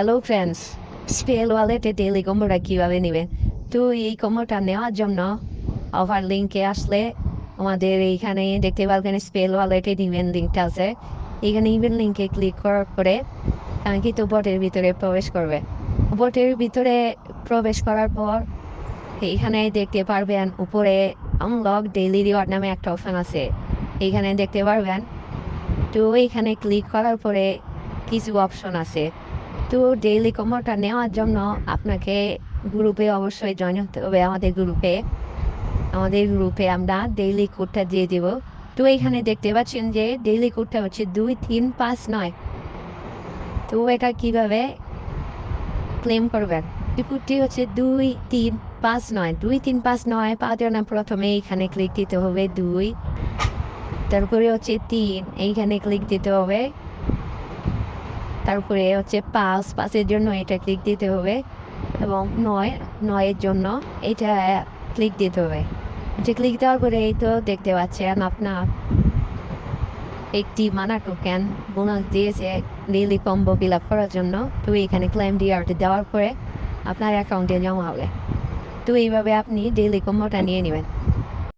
Hello friends spell ওয়ালেটে daily কম্বোটা কীভাবে নেবেন তো এই কম্বোটা নেওয়ার জন্য অফার লিঙ্কে আসলে আমাদের এইখানে দেখতে পারবেন স্পেল ওয়ালেটে নেবেন লিঙ্কটা আছে। এখানে ইভেন লিঙ্কে ক্লিক করার পরে কাঙ্ক্ষিত বটের ভিতরে প্রবেশ করবে। বটের ভিতরে প্রবেশ করার পর এইখানে দেখতে পারবেন উপরে আনলক ডেইলি রিওয়ার্ড নামে একটা অপশন আছে। এইখানে দেখতে পারবেন। তো এইখানে ক্লিক করার পরে কিছু অপশন আছে। তো ডেইলি কম্বোটা নেওয়ার জন্য আপনাকে গ্রুপে অবশ্যই জয়েন হতে হবে, আমাদের গ্রুপে আমাদের গ্রুপে আমরা ডেইলি কোডটা দিয়ে দেব। তো এইখানে দেখতে পাচ্ছেন যে ডেইলি কোডটা হচ্ছে দুই, তিন, পাঁচ, নয়। তো এটা কীভাবে ক্লেম করবেন? কোডটি হচ্ছে দুই, তিন, পাঁচ, নয়। দুই, তিন, পাঁচ, নয় পাওয়ার জন্য প্রথমে এইখানে ক্লিক দিতে হবে দুই। তারপরে হচ্ছে তিন। এইখানে ক্লিক দিতে হবে। তারপরে হচ্ছে পাঁচ পাঁচের জন্য এটা ক্লিক দিতে হবে। এবং নয়, নয়ের জন্য এটা ক্লিক দিতে হবে। যে ক্লিক দেওয়ার পরে এই তো দেখতে পাচ্ছেন আপনার একটি মানা টোকেন বোনাস দিয়েছে ডেইলি কম্বো ফিল আপ করার জন্য। তো এখানে ক্লেম ডিআরটি দেওয়ার পরে আপনার অ্যাকাউন্টে জমা হবে। তো এইভাবে আপনি ডেইলি কম্বোটা নিয়ে নেবেন।